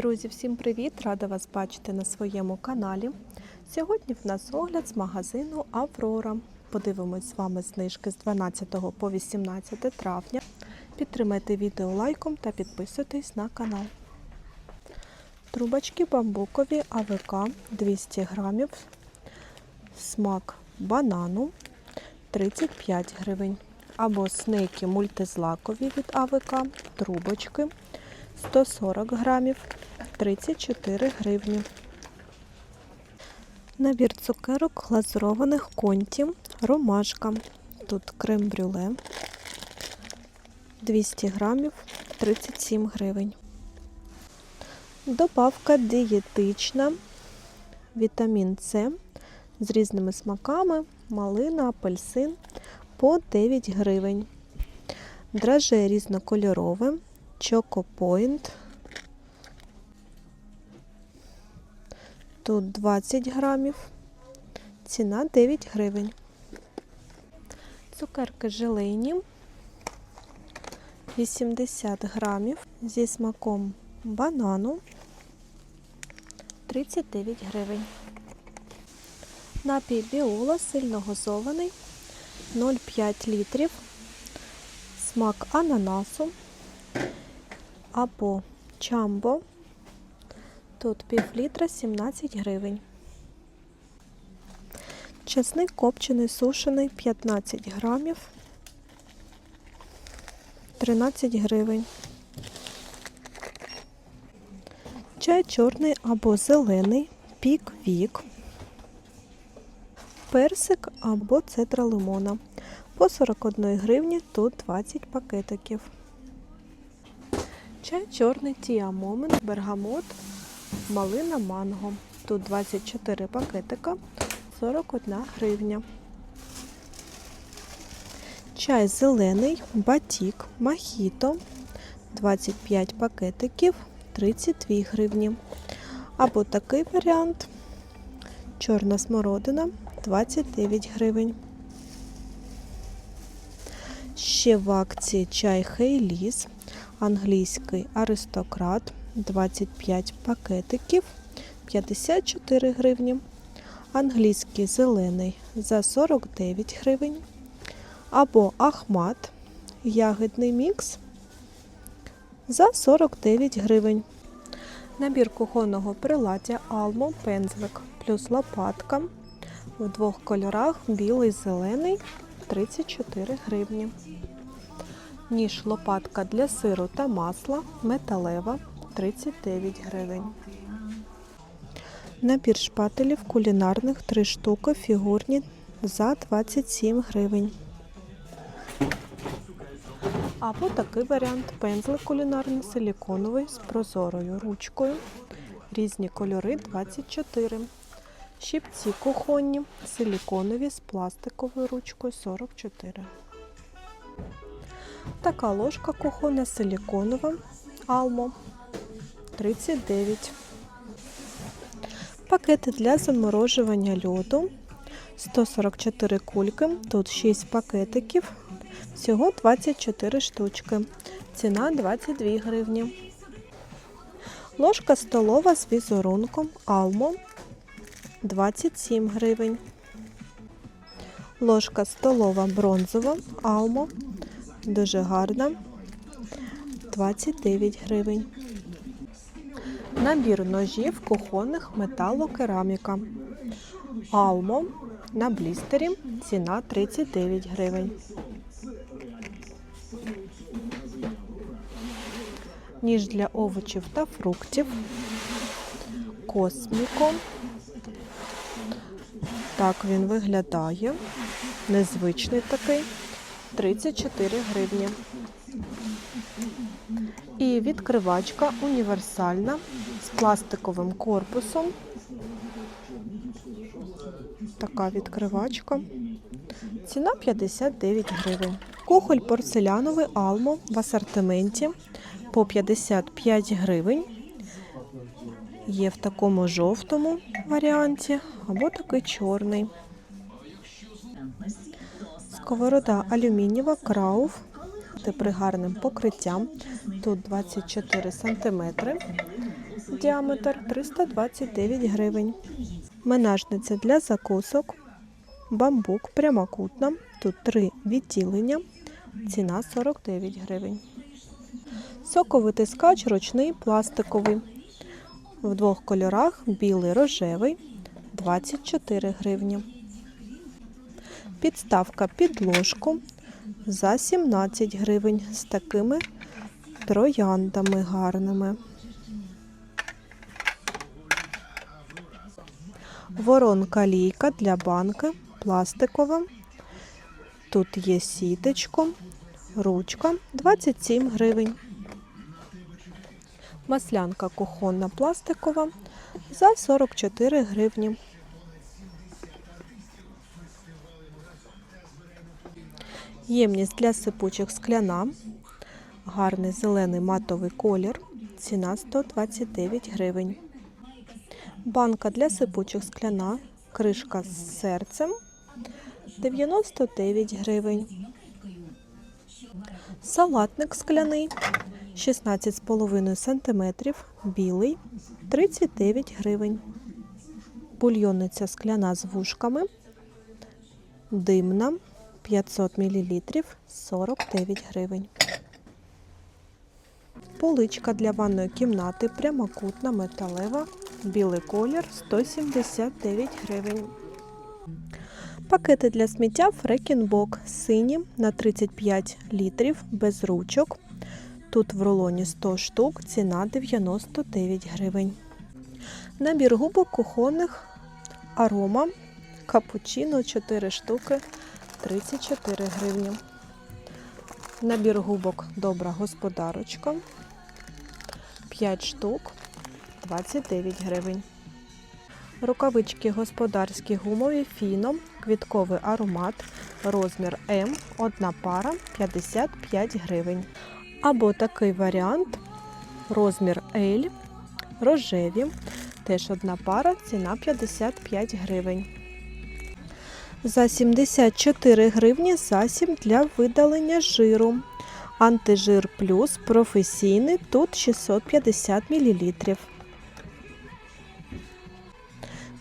Друзі, всім привіт! Рада вас бачити на своєму каналі. Сьогодні в нас огляд з магазину Аврора. Подивимось з вами знижки з 12 по 18 травня. Підтримайте відео лайком та підписуйтесь на канал. Трубочки бамбукові АВК 200 грамів. Смак банану 35 гривень. Або снеки мультизлакові від АВК, трубочки 140 грамів 34 гривні. Набір цукерок глазурованих конті, ромашка. Тут крем-брюле 200 грамів 37 гривень. Добавка дієтична, вітамін С з різними смаками, малина, апельсин по 9 гривень. Драже різнокольорове, Чокопоінт. Тут 20 грамів, ціна 9 гривень. Цукерки желейні 80 грамів. Зі смаком банану. 39 гривень. Напій біола сильно газований 0,5 літрів, смак ананасу або чамбо. Тут пів літра 17 гривень. Часник копчений сушений 15 грамів 13 гривень. Чай чорний або зелений, пік вік, персик або цедра лимона. По 41 гривні тут 20 пакетиків. Чай чорний Тіа Момент, бергамот, малина манго. Тут 24 пакетика, 41 гривня. Чай зелений, батік, махіто, 25 пакетиків, 32 гривні. Або такий варіант. Чорна смородина 29 гривень. Ще в акції чай Хейліс, англійський аристократ 25 пакетиків 54 гривні. Англійський зелений за 49 гривень. Або Ахмат ягідний мікс за 49 гривень. Набір кухонного приладдя Almo пензлик плюс лопатка у двох кольорах білий зелений 34 гривні. Ніж лопатка для сиру та масла металева 39 гривень. Набір шпателів кулінарних 3 штуки фігурні за 27 гривень. Або такий варіант пензлик кулінарний силіконовий з прозорою ручкою. Різні кольори 24. Щипці кухонні, силіконові з пластиковою ручкою 44. Така ложка кухонна силіконова Алмо 39. Пакети для заморожування льоду 144 кульки. Тут 6 пакетиків. Всього 24 штучки. Ціна 22 гривні. Ложка столова з візерунком Алмо 27 гривень. Ложка столова бронзова Алмо. Дуже гарна. 29 гривень. Набір ножів кухонних металокераміка. Алмо на блістері. Ціна 39 гривень. Ніж для овочів та фруктів. Косміко. Так він виглядає. Незвичний такий. 34 гривні. І відкривачка універсальна з пластиковим корпусом. Така відкривачка. Ціна 59 гривень. Кухоль порцеляновий Алмо в асортименті по 55 гривень. Є в такому жовтому варіанті або такий чорний. Сковорода алюмінієва крауф при гарним покриттям. Тут 24 см. діаметр 329 гривень. Менажниця для закусок. Бамбук прямокутна. Тут три відділення. Ціна 49 гривень. Соковитискач ручний пластиковий. В двох кольорах білий рожевий 24 гривні. Підставка під ложку за 17 гривень з такими трояндами гарними. Воронка лійка для банки пластикова. Тут є сіточко, ручка 27 гривень. Маслянка кухонна пластикова за 44 гривні. Ємність для сипучих скляна. Гарний зелений матовий колір. Ціна 129 гривень. Банка для сипучих скляна. Кришка з серцем 99 гривень. Салатник скляний 16,5 см, білий 39 гривень. Бульйонниця скляна з вушками. Димна 500 мл 49 гривень. Поличка для ванної кімнати прямокутна металева. Білий колір 179 гривень. Пакети для сміття Фрекінбок сині на 35 літрів без ручок. Тут в рулоні 100 штук, ціна 99 гривень. Набір губок кухонних арома капучино 4 штуки 34 гривні. Набір губок добра господарочка 5 штук 29 гривень. Рукавички господарські гумові фіно, квітковий аромат, розмір М, одна пара 55 гривень. Або такий варіант, розмір L, рожеві, теж одна пара, ціна 55 гривень. За 74 гривні засіб для видалення жиру. Антижир плюс професійний, тут 650 мл.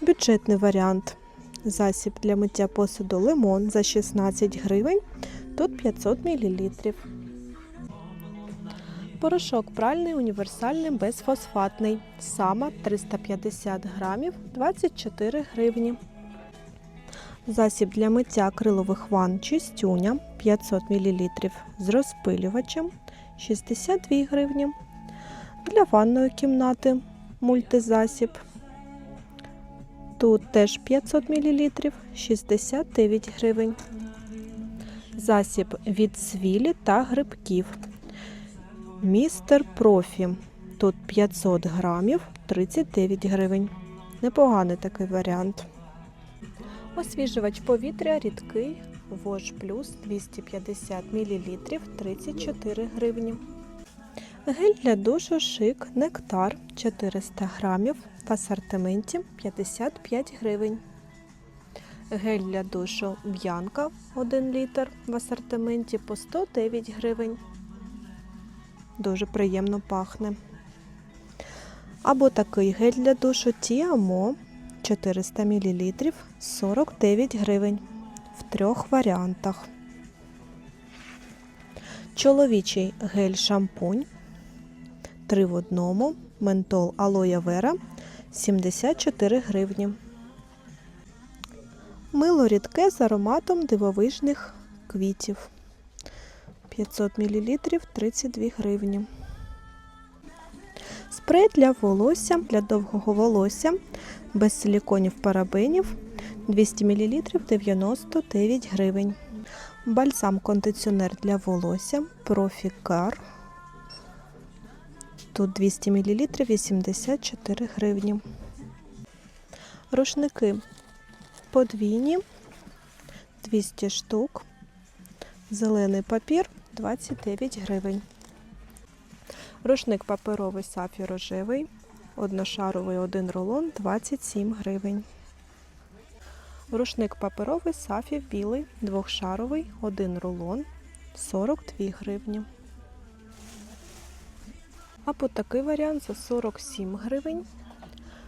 Бюджетний варіант. Засіб для миття посуду лимон за 16 гривень, тут 500 мл. Порошок пральний універсальний безфосфатний. Сама 350 грамів 24 гривні. Засіб для миття акрилових ванн чистюня 500 мл з розпилювачем 62 гривні. Для ванної кімнати мультизасіб. Тут теж 500 мл 69 гривень. Засіб від свілі та грибків. Містер Профі. Тут 500 грамів 39 гривень. Непоганий такий варіант. Освіжувач повітря рідкий Вож Плюс 250 мл 34 гривні. Гель для душу шик Нектар 400 грамів в асортименті 55 гривень. Гель для душу Б'янка 1 літр в асортименті по 109 гривень. Дуже приємно пахне. Або такий гель для душу Тіамо 400 мл 49 гривень в трьох варіантах. Чоловічий гель-шампунь 3 в одному, ментол алоє вера 74 гривні. Мило рідке з ароматом дивовижних квітів 500 мл 32 гривні. Спрей для волосся, для довгого волосся без силіконів парабенів 200 мл 99 гривень. Бальзам-кондиціонер для волосся Профікар. Тут 200 мл 84 гривні. Рушники подвійні 200 штук. Зелений папір 29 гривень. Рушник паперовий сафі рожевий, одношаровий один рулон 27 гривень. Рушник паперовий сафі білий, двохшаровий, один рулон 42 гривні. Або такий варіант за 47 гривень,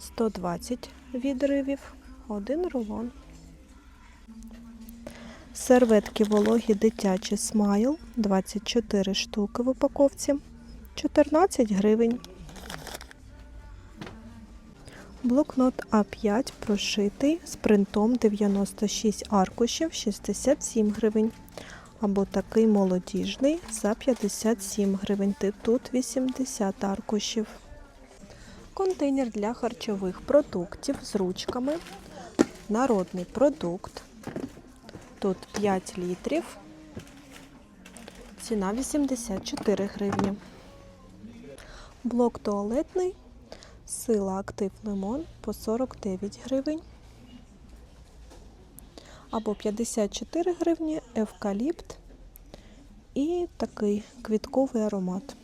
120 відривів, один рулон. Серветки вологі дитячі смайл 24 штуки в упаковці, 14 гривень. Блокнот А5 прошитий з принтом 96 аркушів 67 гривень. Або такий молодіжний за 57 гривень. Тут 80 аркушів. Контейнер для харчових продуктів з ручками. Народний продукт. Тут 5 літрів. Ціна 84 гривні. Блок туалетний. Сила актив лимон по 49 гривень. Або 54 гривні евкаліпт і такий квітковий аромат.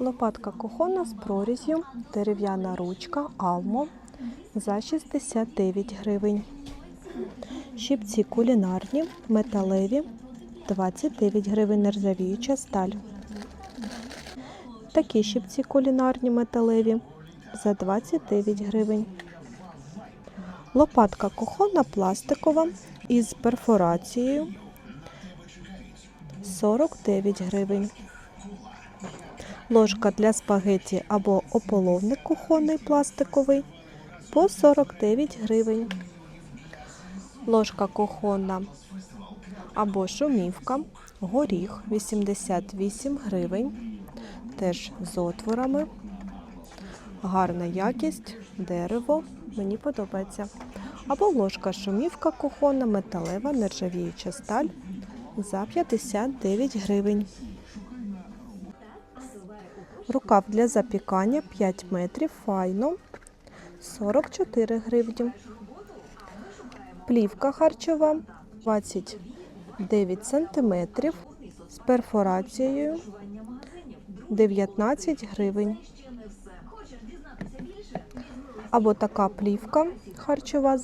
Лопатка кухонна з проріз'ю, дерев'яна ручка Алмо за 69 гривень. Щипці кулінарні, металеві 29 гривень нержавіюча сталь. Такі щипці кулінарні металеві за 29 гривень. Лопатка кухонна пластикова із перфорацією 49 гривень. Ложка для спагеті або ополовник кухонний пластиковий по 49 гривень. Ложка кухонна або шумівка, горіх 88 гривень. Теж з отворами. Гарна якість, дерево. Мені подобається. Або ложка шумівка кухонна, металева, нержавіюча сталь за 59 гривень. Рукав для запікання 5 метрів файно 44 гривні. Плівка харчова 29 сантиметрів з перфорацією 19 гривень. Або така плівка харчова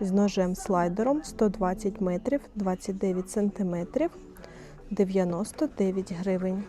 з- ножем слайдером 120 метрів 29 сантиметрів 99 гривень.